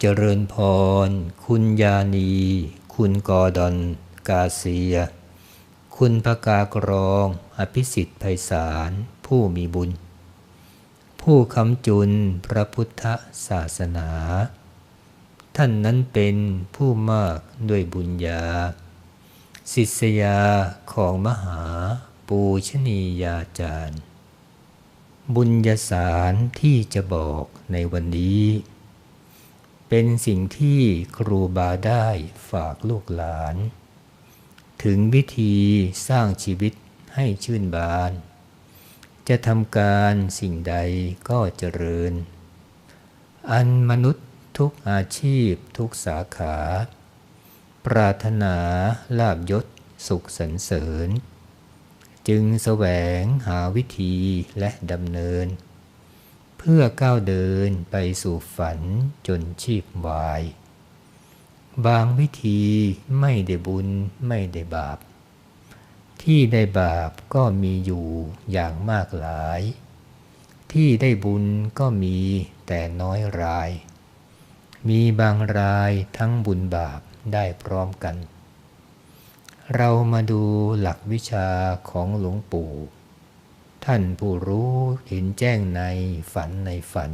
เจริญพร คุณยานี คุณกอดอนกาเซีย คุณพกากรอง อภิสิทธิ์ไพศาล ผู้มีบุญ ผู้คำจุนพระพุทธศาสนา ท่านนั้นเป็นผู้มากด้วยบุญญาศิษยาของมหาปูชนียาจารย์ บุญญาสารที่จะบอกในวันนี้ เป็นสิ่งที่ครูบาได้ฝากลูกหลาน ถึงวิธีสร้างชีวิตให้ชื่นบาน จะทำการสิ่งใดก็เจริญ อันมนุษย์ทุกอาชีพทุกสาขา ปรารถนาลาบยศสุขสรรเสริญ จึงแสวงหาวิธีและดำเนิน พื่อก้าวเดินไปสู่ฝันจนชีพวาย บางวิธีไม่ได้บุญไม่ได้บาป ที่ได้บาปก็มีอยู่อย่างมากหลาย ที่ได้บุญก็มีแต่น้อยราย มีบางรายทั้งบุญบาปได้พร้อมกัน เรามาดูหลักวิชาของหลวงปู่ ท่านผู้รู้เห็นแจ้งในฝันในฝัน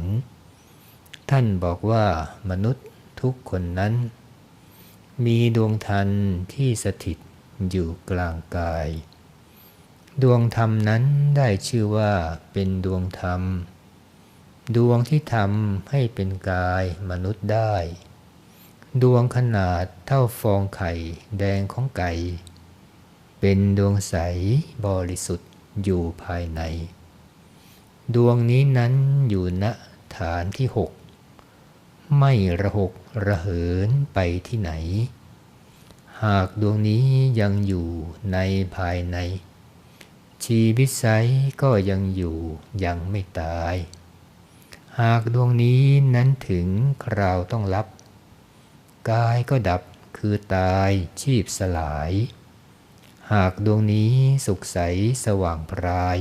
ท่านบอกว่ามนุษย์ทุกคนนั้น มีดวงทันที่สถิตอยู่กลางกาย ดวงธรรมนั้นได้ชื่อว่าเป็นดวงธรรม ดวงที่ทำให้เป็นกายมนุษย์ได้ ดวงขนาดเท่าฟองไข่แดงของไก่ เป็นดวงใสบริสุทธิ์ อยู่ภายใน ดวงนี้นั้นอยู่ณฐานที่หกไม่ระหกระเหินไปที่ไหน หากดวงนี้ยังอยู่ในภายใน ชีวิตไซก็ยังอยู่ยังไม่ตาย หากดวงนี้นั้นถึงคราวต้องรับ กายก็ดับคือตายชีพสลาย หากดวงนี้สุขใสสว่างพราย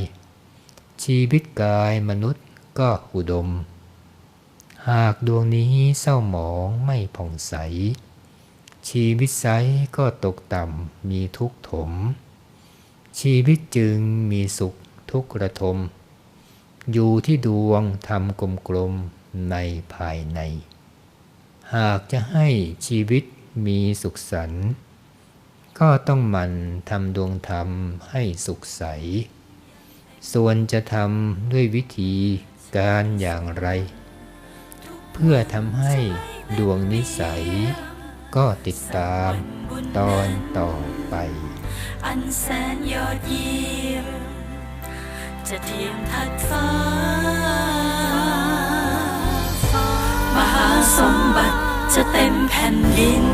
ชีวิตกายมนุษย์ก็อุดม หากดวงนี้เศร้าหมองไม่ผ่องใส ชีวิตไซก็ตกต่ำมีทุกข์ถม ชีวิตจึงมีสุขทุกระทม อยู่ที่ดวงทำกลมๆในภายใน หากจะให้ชีวิตมีสุขสันต์ ก็ต้องหมันทำดวงธรรมให้สุขใส ส่วนจะทำด้วยวิธีการอย่างไร เพื่อทำให้ดวงนิสัย ก็ติดตามตอนต่อไป อันแสนยอดเยี่ยมจะเทียมทัดฟ้า มหาสมบัติจะเต็มแผ่นดิน